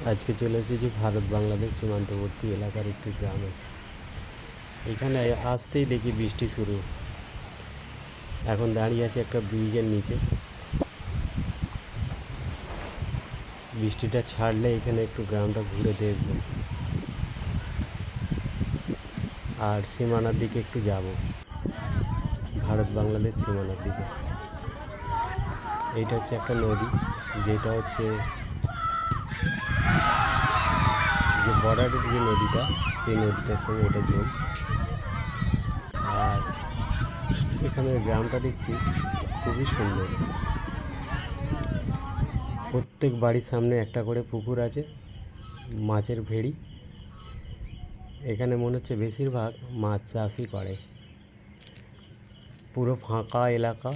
আজকে চলে এসেছি ভারত বাংলাদেশ সীমান্তবর্তী এলাকার একটি গ্রামে। এখানে আসতেই দেখি বৃষ্টি শুরু। এখন দাঁড়িয়ে আছে একটা ব্রিজের নিচে। বৃষ্টিটা ছাড়লে এখানে একটু গ্রামটা ঘুরে দেখব। আর সীমানার দিকে একটু যাব। ভারত বাংলাদেশ সীমানার দিকে। এইটা হচ্ছে একটা নদী, যেটা হচ্ছে যে বর্ডারের যে নদীটা, সেই নদীটার সঙ্গে এটা যোগ আর এখানে গ্রামটা দেখছি খুবই সুন্দর। প্রত্যেক বাড়ির সামনে একটা করে পুকুর আছে, মাছের ভেড়ি। এখানে মনে হচ্ছে বেশিরভাগ মাছ চাষই করে। পুরো ফাঁকা এলাকা,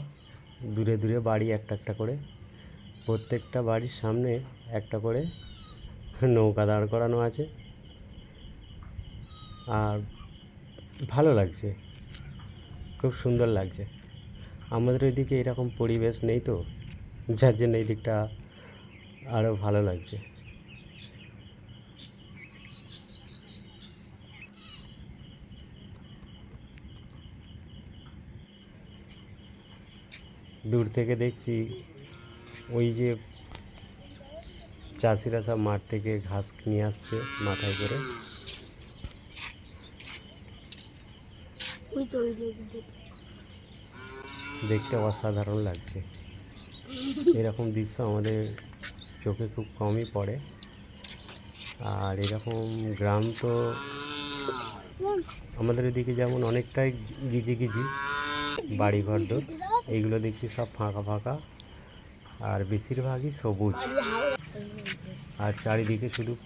দূরে দূরে বাড়ি একটা একটা করে। প্রত্যেকটা বাড়ির সামনে একটা করে নৌকা দাঁড় করানো আছে। আর ভালো লাগছে। খুব সুন্দর লাগছে। আমাদের এদিকে এরকম পরিবেশ নেই তো, যার জন্য এই দিকটা আরও ভালো লাগছে। দূর থেকে দেখছি ওই যে চাষিরা সব মাঠ থেকে ঘাস নিয়ে আসছে মাথায় করে। দেখতে অসাধারণ লাগছে। এরকম দৃশ্য আমাদের চোখে খুব কমই পড়ে। আর এরকম গ্রাম তো আমাদের এদিকে যেমন অনেকটাই গিজি গিজি বাড়ি ঘর দোর এইগুলো দেখছি সব ফাঁকা ফাঁকা। আর বেশিরভাগই সবুজ। আর চারিদিকে শুধু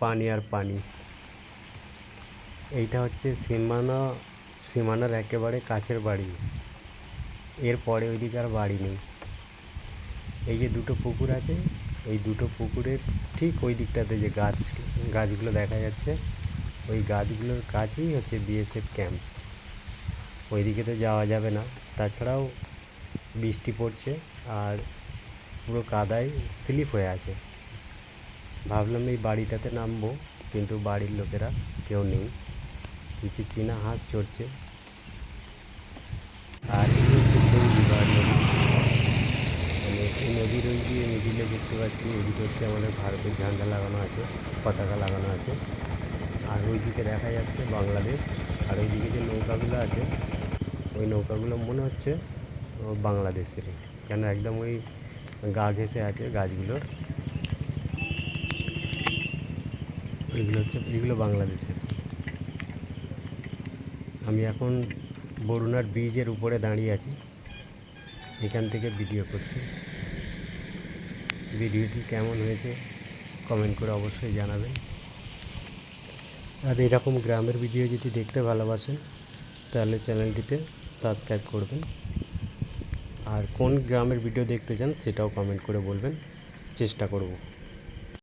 পানি আর পানি। এইটা হচ্ছে সীমানা, সীমানার একেবারে কাছের বাড়ি। এরপরে ওইদিকে আর বাড়ি নেই। এই যে দুটো পুকুর আছে, এই দুটো পুকুরের ঠিক ওই দিকটাতে যে গাছ, গাছগুলো দেখা যাচ্ছে, ওই গাছগুলোর কাছেই হচ্ছে বিএসএফ ক্যাম্প। ওইদিকে তো যাওয়া যাবে না। তাছাড়াও বৃষ্টি পড়ছে আর পুরো কাদায় স্লিপ হয়ে আছে। ভাবলাম এই বাড়িটাতে নামবো, কিন্তু বাড়ির লোকেরা কেউ নেই। কিছু চীনা হাঁস চড়ছে। আর এই হচ্ছে সেই বিবাহ মানে এই নদীর ওই দিয়ে মিডিলে দেখতে পাচ্ছি, এদিকে হচ্ছে আমাদের ভারতের ঝান্ডা লাগানো আছে, পতাকা লাগানো আছে। আর ওইদিকে দেখা যাচ্ছে বাংলাদেশ, আর ওইদিকে যে নৌকাগুলো আছে, ওই নৌকাগুলো মনে হচ্ছে বাংলাদেশেরই। কেন একদম ওই গা ঘেঁষে আছে গাছগুলোর। এগুলো হচ্ছে, এগুলো বাংলাদেশের আমি এখন বরুণার ব্রিজের উপরে দাঁড়িয়ে আছি। এখান থেকে ভিডিও করছি। ভিডিওটি কেমন হয়েছে কমেন্ট করে অবশ্যই জানাবেন। আর এরকম গ্রামের ভিডিও যদি দেখতে ভালোবাসেন, তাহলে চ্যানেলটিতে সাবস্ক্রাইব করবেন। আর কোন গ্রামের ভিডিও দেখতে চান, সেটাও কমেন্ট করে বলবেন। চেষ্টা করব।